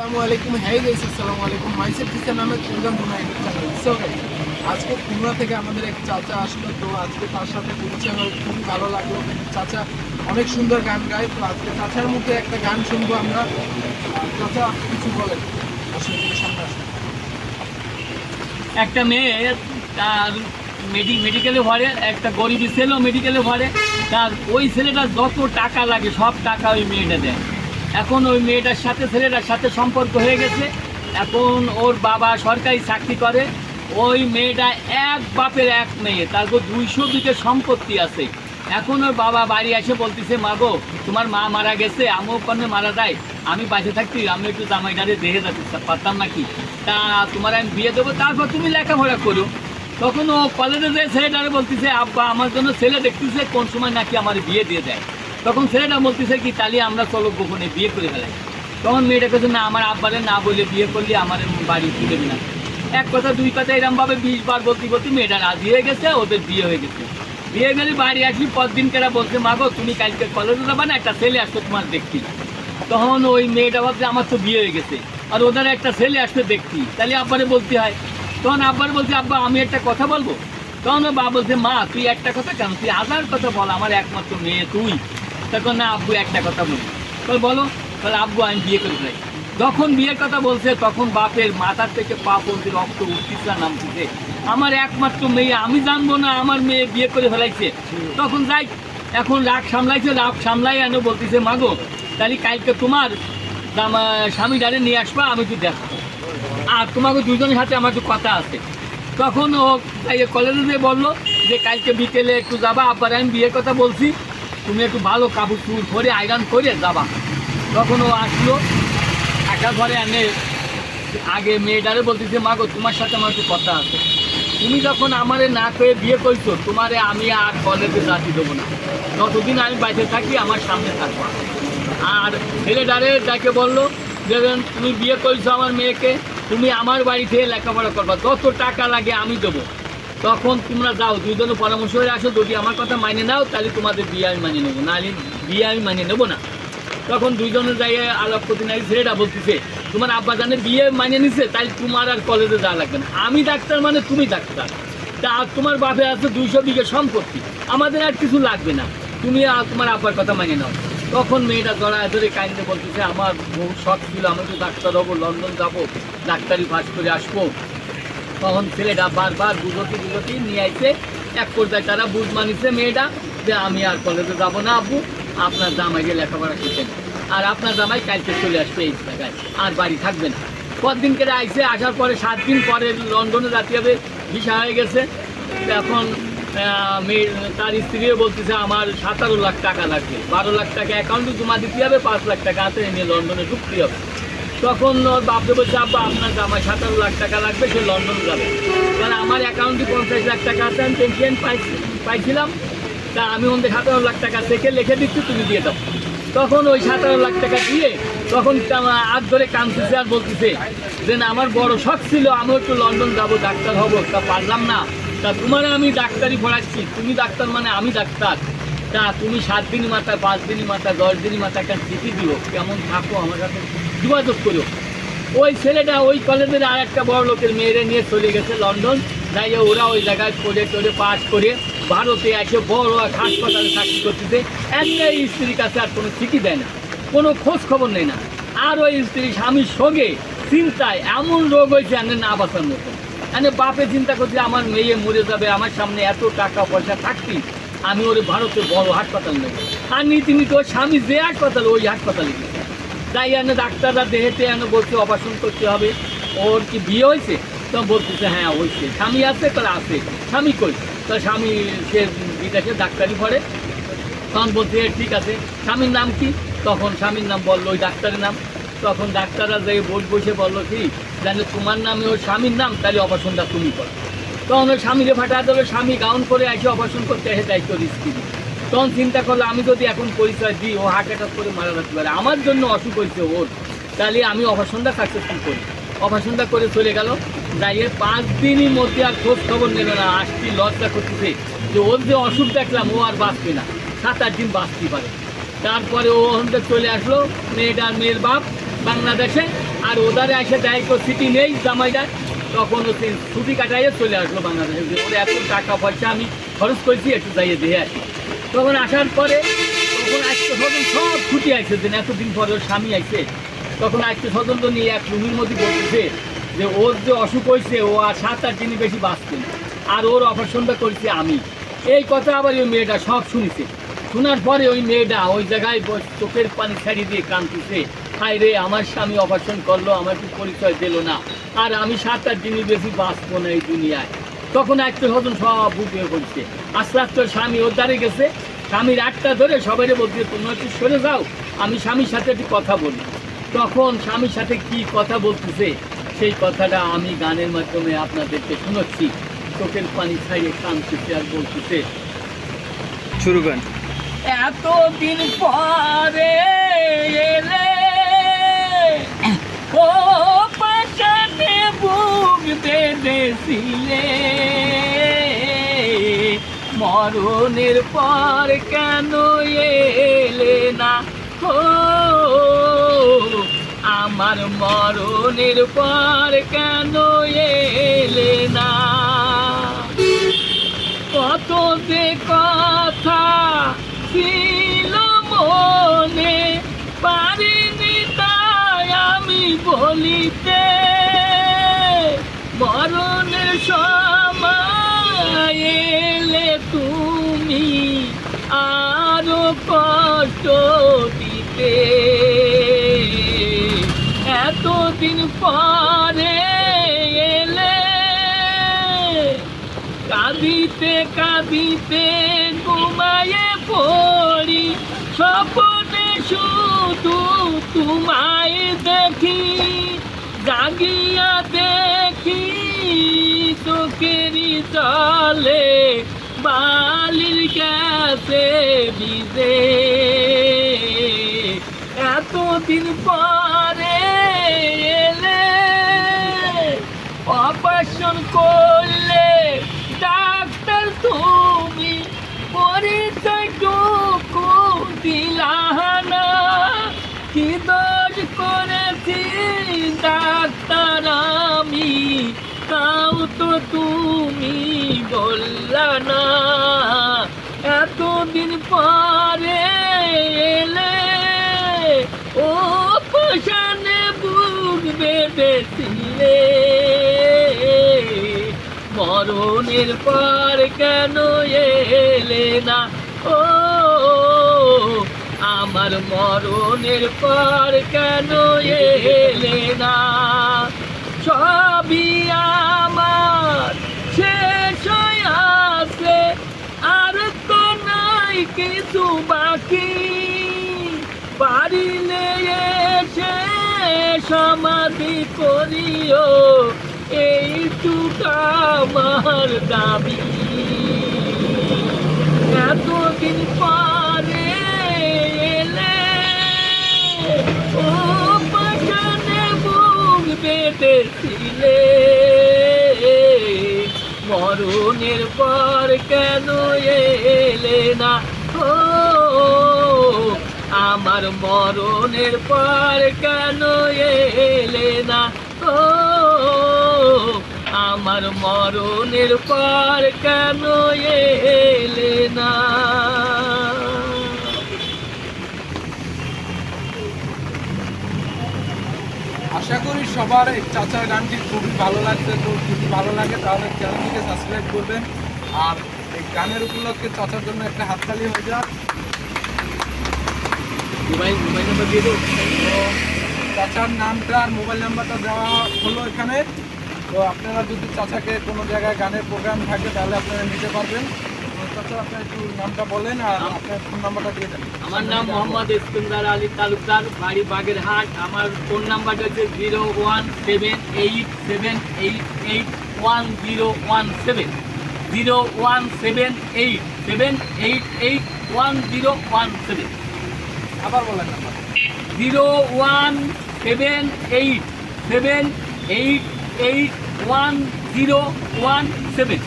আসসালামু আলাইকুম। হ্যাঁ গাইস আসসালামু আলাইকুম। মাইসেল কিচেন নামে সো আজকে খুলনা থেকে আমাদের এক চাচা আসলো। তো আজকে তার সাথে পরিচয় হয়ে খুবই ভালো লাগল। চাচা অনেক সুন্দর গান গায়। তো আজকে চাচার মুখে একটা গান শুনব আমরা। চাচা, কিছু আসুন। একটা মেয়ে, তার মেডি, মেডিকেলে ভরে, একটা গরিবী ছেলেও মেডিকেলে ভরে। তার ওই ছেলেটার যত টাকা লাগে, সব টাকা ওই মেয়েটা দেয়। এখন ওই মেয়েটার সাথে, ছেলেটার সাথে সম্পর্ক হয়ে গেছে। এখন ওর বাবা সরকারি চাকরি করে। ওই মেয়েটা এক বাপের এক মেয়ে, তারপর দুইশো বিঘে সম্পত্তি আছে। এখন ওর বাবা বাড়ি এসে বলতেছে মাগো তোমার মা মারা গেছে, আমিও ওখানে মারা যায় আমি বাসে থাকতে, আমি একটু জামাইটারে দেখে যেতে পারতাম নাকি। তা তোমার আমি বিয়ে দেবো, তারপর তুমি লেখাপড়া করো। তখন ও কলেজে যে ছেলেটারে বলতেছে, আব্বা, আমার জন্য ছেলে দেখতেছে, কোন সময় নাকি আমার বিয়ে দিয়ে দেয়? তখন ছেলেটা বলতেছে কি তাহলে আমরা চলো গোপনে বিয়ে করে ফেলাই। তখন মেয়েটা কাছে না, আমার আব্বারে না বলে বিয়ে করলে, আমার বাড়ি তুলে না এক কথা, দুই কথা, এরমভাবে বিশ বার বলতে বলতে মেয়েটা রাজি হয়ে গেছে, ওদের বিয়ে হয়ে গেছে। বিয়ে গেলে বাড়ি আসি, পরদিন কেরা বলছে, মাগো, তুমি কালকে কলেজে যাবা না, একটা ছেলে আসতো তোমার দেখছি তখন ওই মেয়েটা ভাবছে, আমার তো বিয়ে হয়ে গেছে। আর ওদের একটা ছেলে আসতে দেখছি তাহলে আব্বারে বলতে হয়। তখন আব্বার বলছে, আব্বা, আমি একটা কথা বলব? তখন বাবা বলছে, মা, তুই একটা কথা কেন? তুই হাজার কথা বল, আমার একমাত্র মেয়ে, তুই। তখন না আব্বু একটা কথা বলি তো বলো, তাহলে আব্বু আমি বিয়ে করে ফেলাই। যখন বিয়ের কথা বলছে, তখন বাপের মাথার থেকে পা পর্যন্ত রক্ত উঠতেছে আর নামতেছে আমার একমাত্র মেয়ে, আমি জানব না আমার মেয়ে বিয়ে করে ফেলাইছে। তখন যাই, এখন রাগ সামলাইছে, রাগ সামলাই এনে বলতেছে, মাগো, তাহলে কালকে তোমার স্বামী স্বামীটারে নিয়ে আসবা, আমি একটু দেখব। আর তোমাকে দুজনের সাথে আমার একটু কথা আছে। তখন ও কলেজে বলল যে, কালকে বিকেলে একটু যাবা আবার আমি বিয়ের কথা বলছি। তুমি একটু ভালো কাপড় চুল করে আয়রন করে যাবা। তখন ও আসলো। আসার পরে আমি আগে মেয়েটারে বলতেছে, মা গো, তোমার সাথে আমার একটু কথা আছে। তুমি যখন আমারে না পেয়ে বিয়ে করছ তোমারে আমি আর কলেজে জাতি দেবো না। যতদিন আমি বাইরে থাকি, আমার সামনে থাকব। আর ছেলেটারে যাকে বলল, যে তুমি বিয়ে করছ আমার মেয়েকে, তুমি আমার বাড়িতে লেখাপড়া করবা, যত টাকা লাগে আমি দেবো। তখন তোমরা যাও দুজনে পরামর্শ হয়ে আসো, যদি আমার কথা মাইনে নাও, তাহলে তোমাদের বিয়ে আমি মানিয়ে নেব। নাহলে বিয়ে আমি মানিয়ে নেব না। তখন দুইজনে যাই আলাপ করতে নাই ছেলেটা বলতেছে, তোমার আব্বা জানে বিয়ে মানিয়ে নিছে তাই তোমার আর কলেজে যাওয়া লাগবে না। আমি ডাক্তার মানে তুমি ডাক্তার। তা আর তোমার বাপে আছে দুইশো বিঘে সম্পত্তি। আমাদের আর কিছু লাগবে না। তুমি আর তোমার আব্বার কথা মানিয়ে নাও। তখন মেয়েটা জড়া ধরে কাইন্ডে বলতেছে, আমার বহু শখ ছিল, আমি তো ডাক্তার হব, লন্ডন যাব, ডাক্তারি পাস করে আসব। তখন ছেলেটা বারবার বুঝতি বুঝতি নিয়ে আইছে। এক পর্যায়ে তারা বুঝ মানিছে মেয়েটা যে আমি আর কলেজে যাব না, আব্বু। আপনার জামাইকে লেখাপড়া শিখেন আর আপনার জামাই কালকে চলে আসবে এই জায়গায়, আর বাড়ি থাকবে না। কদিন কেটে আইসে আসার পরে সাত দিন পরে লন্ডনে যাতে হবে, ভিসা হয়ে গেছে। এখন মেয়ে, তার স্ত্রীও বলতেছে, আমার সাতারো লাখ টাকা লাগবে। বারো লাখ টাকা অ্যাকাউন্টে জমা দিতে হবে, পাঁচ লাখ টাকা হাতে নিয়ে লন্ডনে ঢুকতে হবে। তখন ওর বাপকে বলছে আব্বা আপনার জামাই সাতারো লাখ টাকা লাগবে, সে লন্ডন যাবে। কারণ আমার অ্যাকাউন্টে পঞ্চাশ লাখ টাকা আছে, আমি পেনশন পাইছিলাম। তা আমি ওদের সাতারো লাখ টাকা থেকে লিখে দিচ্ছি, তুমি দিয়ে দাও। তখন ওই সাতারো লাখ টাকা দিয়ে তখন হাত ধরে কাঁদতেছে আর বলতেছে যে, না, আমার বড় শখ ছিল আমি একটু লন্ডন যাব, ডাক্তার হব। তা পারলাম না। তা তোমার আমি ডাক্তারি পড়াচ্ছি, তুমি ডাক্তার মানে আমি ডাক্তার। তা তুমি সাত দিনই মাথা পাঁচ দিনই মাথা দশ দিনই মাথা একটা চিঠি দিও কেমন থাকো আমার কাছে যোগাযোগ করো ওই ছেলেটা ওই কলেজের আর একটা বড় লোকের মেয়েরে নিয়ে চলে গেছে লন্ডন। হোক, ওরা ওই জায়গায় পড়ে টড়ে পাস করে ভারতে এসে বড় এক হাসপাতালে চাকরি করতেছে। একটা স্ত্রীর কাছে আর কোনো চিঠি দেয় না কোনো খোঁজ খবর নেই না। আর ওই স্ত্রী স্বামীর সঙ্গে চিন্তায় এমন রোগ হয়েছে এনে না বাঁচার মতো। এনে বাপে চিন্তা করছে আমার মেয়ে মরে যাবে আমার সামনে এত টাকা পয়সা থাকতি আমি ওর ভারতে বড় হাসপাতাল নেব। আর নীতি নীতি ওর স্বামী যে হাসপাতালে ওই হাসপাতালে গেছে। তাই এনে ডাক্তাররা দেহেতে এনে বলছে অপারেশন করতে হবে। ওর কি বিয়ে হয়েছে? তখন বলতেছে হ্যাঁ হয়েছে। স্বামী আছে? তাহলে আছে। স্বামী কই? তো স্বামী সে বিদেশে ডাক্তারি পড়ে। তখন বলছে "এ, ঠিক আছে। স্বামীর নাম কি? তখন স্বামীর নাম বলল ওই ডাক্তারের নাম। তখন ডাক্তাররা যে বসে বলল কি? জানো তোমার নামে ওর স্বামীর নাম? তাহলে অপারেশনটা তুমি করো। তখন ওই স্বামীকে ফাটাতে হলো স্বামী গাউন করে এসে অপারেশন করতে এসে দায়িত্ব স্ত্রী তখন চিন্তা করল, আমি যদি এখন পরিচয় দিই, ও হার্ট অ্যাটাক করে মারা যেতে পারে। আমার জন্য অসুখ হয়েছে ওর। তাহলে আমি অপারেশনটা সাকসেসফুল করি। অপারেশনটা করে চলে গেল। যাইয়ে পাঁচ দিনই মধ্যে আর খোঁজ খবর নিল না, আসছি, লজ্জা করতেছে যে ওর যে অসুখ দেখলাম, ও আর বাঁচবে না। সাত, আট দিন বাঁচতে পারে। তারপরে ও ওখান থেকে চলে আসলো, মেয়েটার মেয়ের বাপ বাংলাদেশে। আর ওদারে এসে দেয় সিটি নেই জামাইটা তখন ও ছুটি কাটাইয়ে চলে আসলো বাংলাদেশে। ওর এত টাকা পয়সা আমি খরচ করেছি, একটু যাইয়ে দিয়ে আসি। তখন আসার পরে তখন আজকে স্বজন সব ছুটি আসছে দিন এতদিন পরে ওর স্বামী আসছে তখন আজকে স্বজন নিয়ে এক রুমের মধ্যে বলতেছে যে, ওর যে অসুখ হয়েছে ও আর সাত আট দিনই বেশি বাঁচবে না। আর ওর অপারেশনটা করেছি আমি। এই কথা আবার ওই মেয়েটা সব শুনেছে। শোনার পরে ওই মেয়েটা ওই জায়গায় চোখের পানি ছাড়িয়ে দিয়ে কাঁদতেছে। হায় রে আমার স্বামী অপারেশন করল আমার কি পরিচয় দিল না। আর আমি সাত আট দিনই বেশি বাঁচবো না এই দুনিয়ায়। তখন একটা স্বজন সব বুকে করছে আস্তে আস্তে স্বামী ওর দ্বারে গেছে। স্বামীর আটটা ধরে সবাই বলছে তোমরা একটু সরে যাও আমি স্বামীর সাথে একটু কথা বলি। তখন স্বামীর সাথে কি কথা বলতেছে সেই কথাটা আমি গানের মাধ্যমে আপনাদেরকে শোনাচ্ছি। চোখের পানি ছাড়িয়ে কাঁদতেছে আর বলতেছে শুরু করেন। এতদিন পরে এলে ও মরণের পর কেন এলে না ও আমার মরণের পর কেন এলে না কত যে কথা বলিতে মরণের সময় এলে তুমি আরও কষ্ট দিতে। এতদিন পরে এলে কাঁদিতে কাঁদিতে ঘুমায়ে পড়ি, স্বপনে শুধু তোমায় দেখি। জাগিয়া দেখি তোকেরি চলে বালির কাছে বিদে এতদিন পরে এলে অপারেশন করলে মরণের পর কেন এলে না? ও, আমার মরণের পর কেন এলে না? সবই আমার, শেষ আছে, আর তো নাই কিছু বাকি। পারিলে এসে সমাধি করিও এইটুক আমার দাবি। এতদিন পরে এলে ও পাশানে বুক বেঁধেছিলে। মরণের পর কেন এলে না? ও, আমার মরণের পর কেন এলে না? ও আমার মরণের পর কেন এলে না? আশা করি সবার এই চাচার গানটি খুবই ভালো লাগছে। তো যদি ভালো লাগে তাহলে চ্যানেলটিকে সাবস্ক্রাইব করবেন। আর এই গানের উপলক্ষে চাচার জন্য একটা হাততালি হয়ে যাক। মোবাইল মোবাইল নাম্বার দিয়ে দেবো। চাচার নামটা আর মোবাইল নাম্বারটা দেওয়া হলো এখানে। তো আপনারা যদি চাচাকে কোনো জায়গায় গানের প্রোগ্রাম থাকে তাহলে আপনারা নিতে পারবেন। তো চাচা আপনার একটু নামটা বলেন আর আপনার ফোন নাম্বারটা দিয়ে দেন। আমার নাম মোহাম্মদ ইস্কন্দার আলী তালুকদার বাড়ি বাগেরহাট। আমার ফোন নাম্বারটা হচ্ছে zero one seven eight seven eight eight one zero one seven zero one seven eight seven eight eight one zero one seven আবার বলেন number. Zero one seven eight seven eight eight one zero one seven